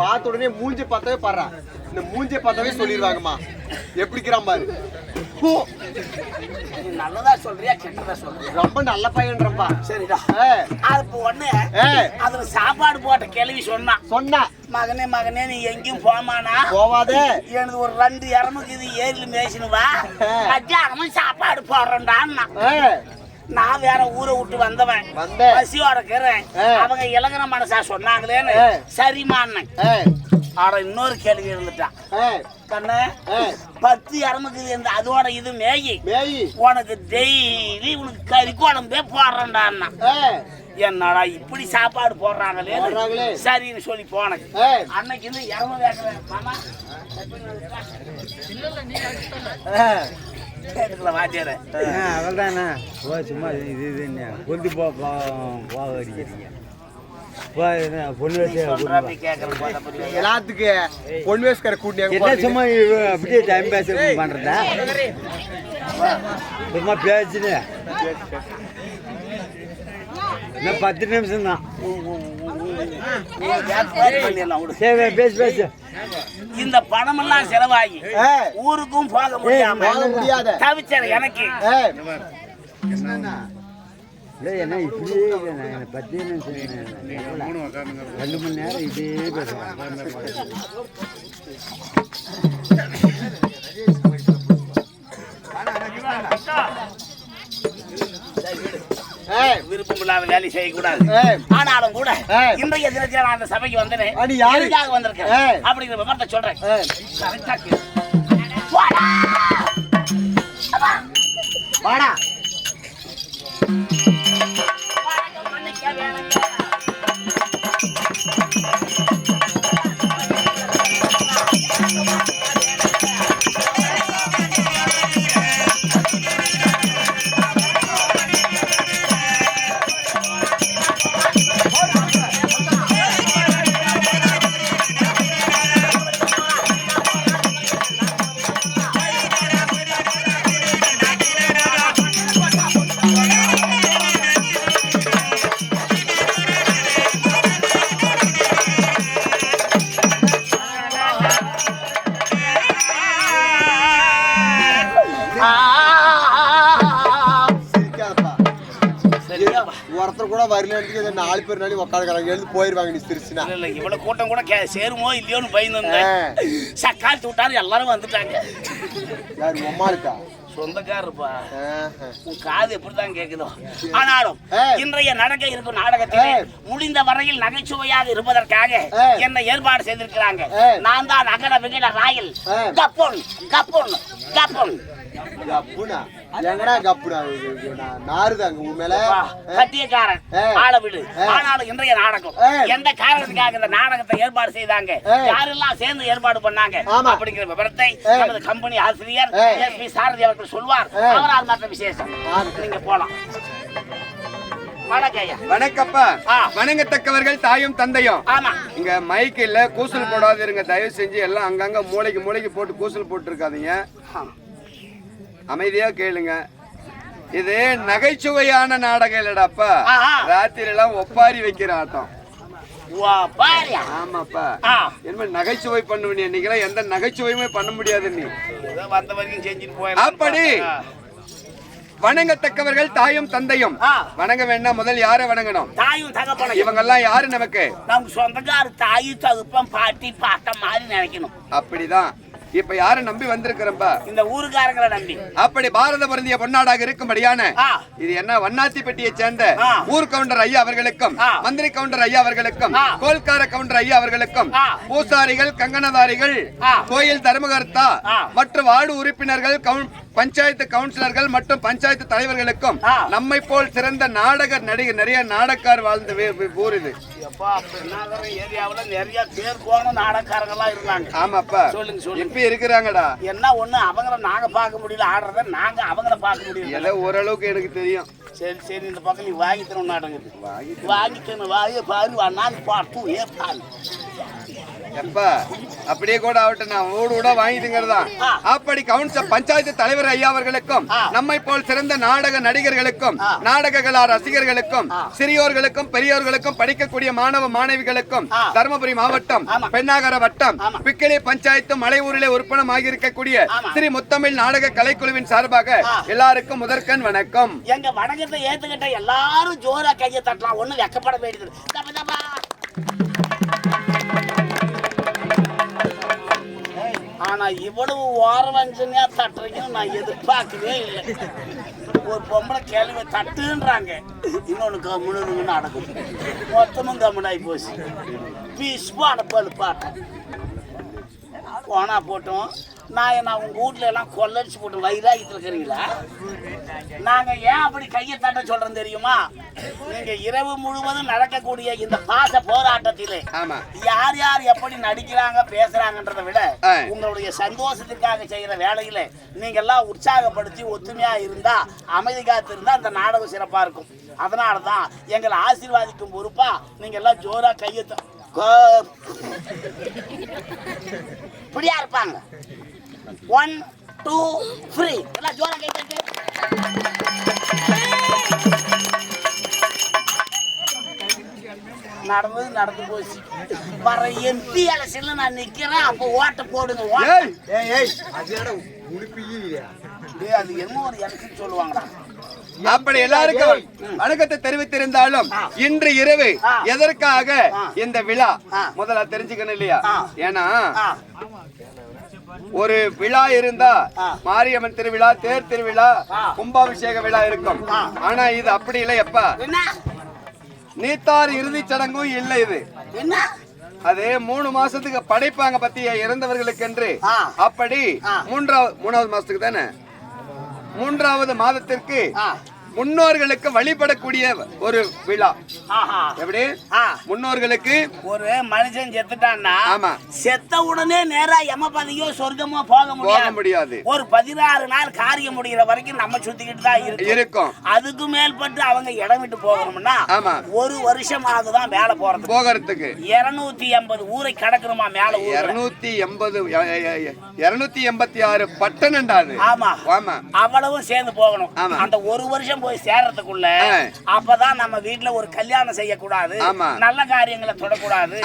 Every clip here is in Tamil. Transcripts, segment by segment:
பார்த்த உடனே மூஞ்சி பார்த்தாவே பாடுறா. இந்த மூஞ்சி பார்த்தாவே சொல்லிடுவாங்கம்மா. எப்படிக்கிறான் பாரு. நல்லதா சொல்றியா கெட்டதா சொல்றியா? ரொம்ப நல்ல பையன்றப்பா சரிடா. அது ஒண்ணு அதுல சாப்பாடு போட்ட கேள்வி சொன்னான் சொன்ன. மகனே மகனே நீ எங்கேயும் போமானா போவாதே. எனக்கு ஒரு ரெண்டு இது ஏரியில் மேய்ச்சினு வா. மத்தியானமும் சாப்பாடு போடுறேன்டான்னா. நான் வேற ஊரை விட்டு வந்தவன். வந்தேன். பசியோட இருக்கிறேன். அவங்க இலங்கன மனசா சொன்னாங்களேன்னு. சரிமான்னு. ஆட இன்னொரு கேள்வி இருந்துட்டான் கண்ணு பத்து இரமுக்கு இந்த அதோட இது மேகி உனக்கு டெய்லி உனக்கு கறி குழம்பே போடுறேன்டான்னா. என்னடா இப்படி சாப்பாடு போடுறாங்களே. சரின்னு சொல்லி போனேன். அன்னைக்கு இருந்து இறம வேக்கிறேன் மாமா வாத்தியார ஓ சும்மா இது இது என்ன? கொண்டு போ போ- போக அடிக்கிறீங்க போ என்ன பொண்ணு வேஸ்கரை கூட்டி? சும்மா அப்படியே டைம் பாஸ் பண்றதா? சும்மா பேசுனே. இன்னும் பத்து நிமிஷம் தான். பேசு பேசு. இந்த பணம் எல்லாம் செலவாகி ஊருக்கும் போக முடியாம தவிச்சது எனக்கு. என்ன இப்படியே எனக்கு பத்து நிமிஷம் ரெண்டு மணி நேரம் இதே பேசுவேன் ஏ, விருப்பம் இல்லாத வேலை செய்யக்கூடாது ஆனாலும் கூட. இன்றைய தினத்தில் நான் அந்த சபைக்கு வந்தேன் அடி யாரு? எதுக்காக வந்திருக்கேன். அப்படிங்கிற விவரத்தை சொல்றேன்! வாடா வரலன்னு நாலு பேர் நாளைக்கு உட்காந்துக்கிறாங்க எழுந்து போயிருவாங்க நீ சிரிச்சுனா இல்ல, இல்ல, இவ்வளவு கூட்டம் கூட கே- சேருமோ இல்லையோன்னு பயந்துருந்தேன் ஆ. சக்கால் விட்டாரு எல்லாரும் வந்துட்டாங்க யாரு உம்மா இருக்கா சொந்தக்காரப்பா. உன் காது எப்படிதான் கேக்குதோ ஆனாலும். இன்றைய நடக்க இருக்கும் நாடகத்திலே. முடிந்த வரையில் நகைச்சுவையாக இருப்பதற்காக. என்ன ஏற்பாடு செய்திருக்கிறாங்க. நான் தான் நகர விகட ராயல். கப்பொன் கப்பொன் கப்பொன் கப்புனா எங்கடா உன் மேல அப்பா, கட்டியக்காரன் ஏ. ஆள விடு. ஆனாலும் இன்றைய நாடகம். எந்த காரணத்துக்காக இந்த நாடகத்தை ஏற்பாடு செய்தாங்க. யாரெல்லாம் சேர்ந்து ஏற்பாடு பண்ணாங்க ஆமா. அப்படிங்கிற விவரத்தை. நமது கம்பெனி ஆசிரியர். எஸ் பி சாரதி அவர்கள் சொல்வார். அவரால் மற்ற விசேஷம். நீங்க போலாம் வணக்கம் ஐயா வணக்கப்பா. வணங்கத்தக்கவர்கள் தாயும் தந்தையும் ஆமா இங்க மைக் இல்ல கூசல் போடாது இருங்க தயவு செஞ்சு எல்லாம் அங்கங்க மூளைக்கு மூளைக்கு போட்டு கூசல் போட்டு இருக்காதீங்க அமைதியா கேளுங்க. இது நகைச்சுவையான நாடகம் இல்லடாப்பா. ராத்திரி எல்லாம் ஒப்பாரி வைக்கிற ஆட்டம். ஆமாப்பா. என்ன நகைச்சுவை பண்ணுவ நீ எந்த நகைச்சுவையுமே பண்ண முடியாது நீ. அப்படி. வணங்கத்தக்கவர்கள் தாயும் தந்தையும். வணங்க வேண்டாம் முதல் யாரை வணங்கணும்? தாயும் தகப்பனும். இவங்கெல்லாம் யாரு நமக்கு? நம்ம சொந்தக்கார தாயு தகுப்பம் பாட்டி பாட்டம் மாதிரி நினைக்கணும். அப்படிதான். இப்ப யாரை நம்பி வந்திருக்கிறப்பா இந்த ஊருக்காரங்களை நம்பி அப்படி பாரத பொருந்திய பொன்னாடாக இருக்கும்படியான. இது என்ன வண்ணாத்திப்பட்டியை சேர்ந்த. ஊர் கவுண்டர் ஐயா அவர்களுக்கும். மந்திரி கவுண்டர் ஐயா அவர்களுக்கும். கோல்கார கவுண்டர் ஐயா அவர்களுக்கும். பூசாரிகள் கங்கணதாரிகள் ஆ. கோயில் தர்மகர்த்தா. மற்றும் வார்டு உறுப்பினர்கள் பஞ்சாயத்து கவுன்சிலர்கள் மற்றும் பஞ்சாயத்து தலைவர்களுக்கும். நம்மை போல் சிறந்த நாடக நடிகர் நிறைய நாடக்கார் வாழ்ந்த ஊர் இது ஏரியாவுல நிறைய பேர் போன நாடகக்காரங்களாம் இருந்தாங்க ஆமாப்பா சொல்லுங்க, சொல்லுங்க. இப்ப இருக்கிறாங்கடா. என்ன ஒண்ணு அவங்கள நாங்க பார்க்க முடியல ஆடுறத நாங்க அவங்கள பார்க்க முடியல. ஏதோ ஓரளவுக்கு எனக்கு தெரியும். சரி சரி இந்த பக்கம் நீ வாங்கி தரணும் நாடகம் வாங்கி தரணும் வாய பாரு வண்ணாந்து பார்த்து ஏ பாரு. எப்பா அப்படியே கூட ஆகட்டும் நான் ஊடு ஆ. அப்படி கவுன்சில் பஞ்சாயத்து தலைவர் ஐயா அவர்களுக்கும். நம்மை போல் சிறந்த நாடக நடிகர்களுக்கும் நாடக கலா ரசிகர்களுக்கும் சிறியோர்களுக்கும் பெரியோர்களுக்கும் படிக்கக்கூடிய மாணவ மாணவிகளுக்கும். தருமபுரி மாவட்டம். பெண்ணாகர வட்டம். பிக்கிளி பஞ்சாயத்து மலையூரிலே உற்பணம் ஆகியிருக்கக்கூடிய. ஸ்ரீ முத்தமிழ் நாடக கலைக்குழுவின் சார்பாக. எல்லாருக்கும் முதற்கண் வணக்கம் எங்க வணக்கத்தை ஏத்துக்கிட்ட எல்லாரும் ஜோரா கையை தட்டலாம் ஒண்ணு வெக்கப்பட வேண்டியது ஆனா இவ்வளவு ஓரவஞ்சனையா தட்டுறீங்கன்னு நான் எதிர்பார்க்கவே இல்லை. ஒரு பொம்பளை கேள்வி தட்டுன்றாங்க. இன்னொன்று கம்முன்னு நடக்கும். மொத்தமும் கம்முனாகி போச்சு. பீஸ்பு அடப்பாடு பாட்டேன் போனா போட்டோம். நான் நான் உங்க வீட்ல எல்லாம் கொள்ளடிச்சு போட்டு வயிறாகிட்டு இருக்கிறீங்களா? நாங்க ஏன் அப்படி கையை தட்ட சொல்றோம் தெரியுமா? நீங்க இரவு முழுவதும் நடக்கக்கூடிய இந்த பாச போராட்டத்திலே யார் யார் எப்படி நடிக்கிறாங்க பேசுறாங்கன்றதை விட. உங்களுடைய சந்தோஷத்துக்காக செய்யற வேலையில நீங்க எல்லாம் உற்சாகப்படுத்தி ஒத்துமையா இருந்தா அமைதி காத்து இருந்தா அந்த நாடகம் சிறப்பா இருக்கும். அதனால தான் எங்களை ஆசீர்வாதிக்கும் பொறுப்பா நீங்க எல்லாம் ஜோரா கையை இப்படியா இருப்பாங்க. ஒன் டூ த்ரீ எல்லாம் ஜோரா கை தட்டு நடந்தது நடந்து போச்சு. வர எம்பி எலெக்ஷன்ல நான் நிக்கிறேன். அப்போ ஓட்ட போடுங்க அது என்ன ஒரு எலெக்ஷன் சொல்லுவாங்கடா அப்படி எல்லாருக்கும் வணக்கத்தை தெரிவித்திருந்தாலும். இன்று இரவு. எதற்காக. இந்த விழா. முதல்ல தெரிஞ்சுக்கணும் இல்லையா. ஏன்னா ஒரு விழா இருந்தா. மாரியம்மன் திருவிழா தேர் திருவிழா. கும்பாபிஷேக விழா இருக்கும். ஆனா இது அப்படி இல்லை எப்பா நீத்தார் இறுதிச் சடங்கும் இல்லை இது அது மூணு மாசத்துக்கு படைப்பாங்க பத்திய இறந்தவர்களுக்கு என்று. அப்படி. மூன்றாவது மூணாவது மாசத்துக்கு தானே மூன்றாவது மாதத்திற்கு முன்னோர்களுக்கு வழிபடக்கூடிய ஒரு விழா. எப்படி? முன்னோர்களுக்கு ஒரு மனுஷன் செத்துட்டான்னா ஆமா. செத்த உடனே நேரா யமபதியோ சொர்க்கமோ போக போக முடியாது. ஒரு பதினாறு நாள் காரியம் முடிகிற வரைக்கும் நம்ம சுத்திக்கிட்டு தான் இருக்கும். இருக்கும். அதுக்கு மேல்பட்டு அவங்க இடம் விட்டு போகணும்னா ஆமா. ஒரு வருஷம் ஆகுதான் மேல போறது போகிறதுக்கு. இருநூத்தி எண்பது ஊரை கடக்கணுமா மேல இருநூத்தி எண்பது இருநூத்தி எண்பத்தி ஆறு அது. ஆமா. ஆமா. அவ்வளவும் சேர்ந்து போகணும். அந்த ஒரு வருஷம் போய் சேர்றதுக்குள்ள. அப்பதான் நம்ம வீட்டுல ஒரு கல்யாணம் செய்யக்கூடாது. நல்ல காரியங்களை தொடக்கூடாது.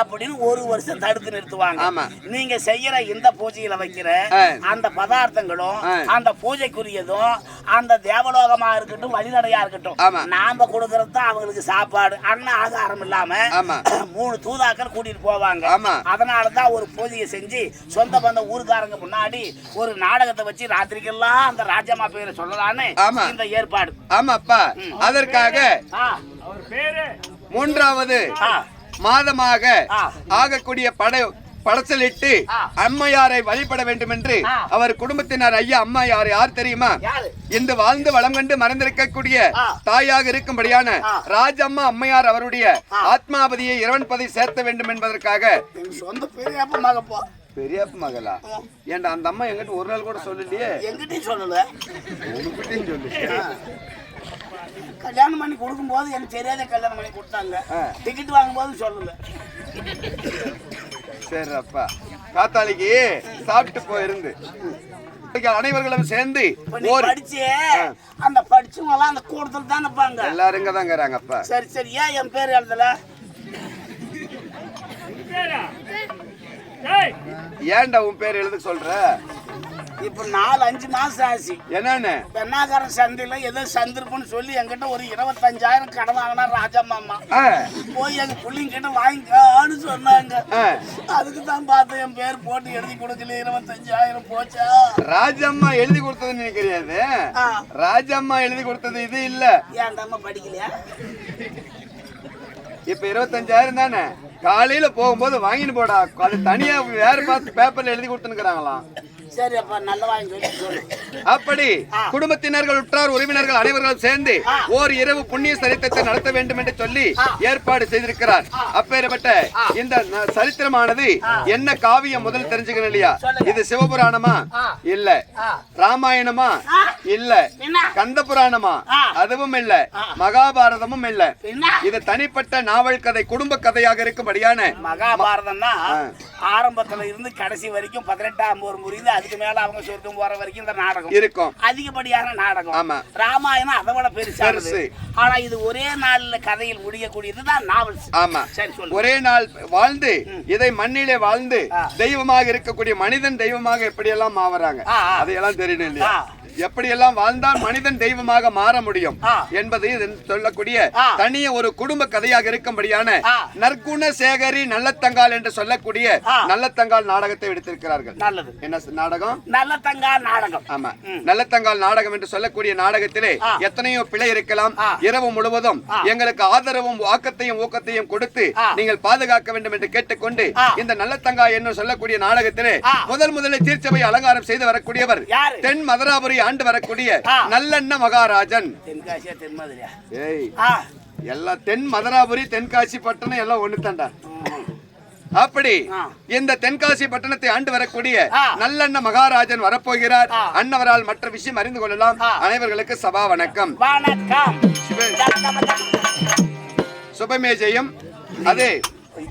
அப்படின்னு ஒரு வருஷம் தடுத்து நிறுத்துவாங்க. நீங்க செய்யற இந்த பூஜையில வைக்கிற. அந்த பதார்த்தங்களும். அந்த பூஜைக்குரியதும் அந்த தேவலோகமா இருக்கட்டும் வழிநடையா இருக்கட்டும் ஆமா. நாம கொடுக்கறது தான் அவங்களுக்கு சாப்பாடு அன்ன ஆகாரம் இல்லாம ஆமா. மூணு தூதாக்கள் கூட்டிட்டு போவாங்க ஆமா. அதனால தான் ஒரு பூஜையை செஞ்சு சொந்த பந்த ஊருக்காரங்க முன்னாடி ஒரு நாடகத்தை வச்சு ராத்திரிக்கெல்லாம் அந்த ராஜம்மா பேரை சொல்லலான்னு ஆமா. இந்த ஏற்பாடு ஆமாப்பா அதற்காக ஆ, மூன்றாவது மாதமாக ஆ. ஆகக்கூடிய படை படச்சலிட்டு. அம்மையாரை வழிபட வேண்டும் என்று. அவர் குடும்பத்தினர் ஐயா அம்மையார் யார் தெரியுமா யாரு இந்த வாழ்ந்து வளம் கண்டு மறந்திருக்கக்கூடிய. தாயாக இருக்கும்படியான. ராஜம்மா அம்மையார் அவருடைய. ஆத்மாபதியை இறைவன் பதி சேர்த்த வேண்டும் என்பதற்காக சொந்த பெரியப்ப மகப்பா பெரியப்ப மகளா ஏன்டா அந்த அம்மா எங்கிட்ட ஒரு நாள் கூட சொல்லலையே எங்கிட்டயும் சொல்லல உனக்கிட்டையும் சொல்லு கல்யாணம் பண்ணி கொடுக்கும்போது எனக்கு தெரியாத கல்யாணம் பண்ணி கொடுத்தாங்க. டிக்கெட் வாங்கும்போது சொல்லல சரி அப்பா காத்தாளிக்கு சாப்பிட்டு போயிருந்து அனைவர்களும் சேர்ந்து படிச்சு அந்த படிச்சவங்க எல்லாம் அந்த கூடத்துல தான் இருப்பாங்க எல்லாரும் இங்க தாங்கிறாங்க அப்பா சரி சரி. ஏன் என் பேர் எழுதல? ஏன்டா உன் பேர் எழுத சொல்ற? இப்ப நாலு அஞ்சு மாசம் ஆச்சு. என்னன்னு? பெண்ணாகாரன் சந்தையில ஏதோ சந்திருப்புன்னு சொல்லி என்கிட்ட ஒரு இருபத்தஞ்சாயிரம் கடன் வாங்கினா ராஜா மாமா. போய் எங்க பிள்ளைங்க கிட்ட வாங்கிக்கான்னு சொன்னாங்க. அதுக்கு தான் பார்த்தேன் என் பேர் போட்டு எழுதி கொடுக்கல இருபத்தஞ்சாயிரம் போச்சா? ராஜம்மா எழுதி கொடுத்தது நினைக்கிறியாது ஆ. ராஜம்மா எழுதி கொடுத்தது இது இல்ல. ஏன் அம்மா படிக்கலையா? இப்ப இருபத்தஞ்சாயிரம் தானே? காலையில போகும்போது வாங்கிட்டு போடா. அது தனியா வேற பார்த்து பேப்பர்ல எழுதி கொடுத்துனுக்குறாங்களாம் சரி அப்பா சொல்லி அப்படி. குடும்பத்தினர்கள் உற்றார் உறவினர்கள் அனைவர்களும் சேர்ந்து. ஓர் இரவு புண்ணிய சரித்திரத்தை நடத்த வேண்டும் என்று சொல்லி. ஏற்பாடு செய்திருக்கிறார் அப்பேற்பட்ட இந்த சரித்திரமானது என்ன காவியம் முதல் தெரிஞ்சுக்கணும் இல்லையா. இது சிவபுராணமா. இல்ல. ராமாயணமா. இல்ல கந்த புராணமா. அதுவும் இல்ல. மகாபாரதமும் இல்ல இது தனிப்பட்ட நாவல் கதை குடும்ப கதையாக இருக்கும்படியான மகாபாரதம்னா ஆ. ஆரம்பத்துல இருந்து கடைசி வரைக்கும் பதினெட்டாம் ஒரு முறிந்து அதுக்கு மேல அவங்க சொர்க்கம் போற வரைக்கும் இந்த நாடகம் இருக்கும் அதிகப்படியான நாடகம் ஆமா. ராமாயணம் அதை விட பெருசு. ஆனா இது ஒரே நாள்ல கதையில் முடியக்கூடியதுதான் நாவல்ஸ் ஆமா சரி சொல்லு ஒரே நாள் வாழ்ந்து இதை மண்ணிலே வாழ்ந்து. தெய்வமாக இருக்கக்கூடிய மனிதன் தெய்வமாக எப்படியெல்லாம் மாவறாங்க. அதையெல்லாம் தெரியணும் இல்லையா. எப்படியெல்லாம் வாழ்ந்தால் மனிதன் தெய்வமாக மாற முடியும். என்பது சொல்லக்கூடிய. தனிய ஒரு குடும்ப கதையாக இருக்கும்படியான. நற்குண சேகரி நல்லத்தங்கால் என்று சொல்லக்கூடிய. நல்லத்தங்கால் நாடகத்தை எடுத்திருக்கிறார்கள் நல்லது என்ன நாடகம் நல்ல தங்கா நாடகம் ஆமா. நல்லத்தங்கால் நாடகம் என்று சொல்லக்கூடிய நாடகத்திலே. எத்தனையோ பிழை இருக்கலாம். இரவு முழுவதும். எங்களுக்கு ஆதரவும் ஆக்கத்தையும் ஊக்கத்தையும் கொடுத்து. நீங்கள் பாதுகாக்க வேண்டும் என்று கேட்டுக்கொண்டு. இந்த நல்லத்தங்கா என்று சொல்லக்கூடிய நாடகத்திலே. முதல் முதலில் தீர்ச்சபை அலங்காரம் செய்து வரக்கூடியவர்? தென் மதுராபுரி ஆண்டு வரக்கூடிய. நல்லெண்ண மகாராஜன் தென்காசியா தென்மதுரையா ஏய் எல்லாம் தென் மதுராபுரி தென்காசி பட்டணம் எல்லாம் ஒண்ணுதான்டா அப்படி ஆ. இந்த தென்காசி பட்டணத்தை ஆண்டு வரக்கூடிய. நல்லெண்ண மகாராஜன் வரப்போகிறார். அன்னவரால் மற்ற விஷயம் அறிந்து கொள்ளலாம். அனைவர்களுக்கு சபா வணக்கம் வணக்கம் சுப- சுபமேஜயம் அது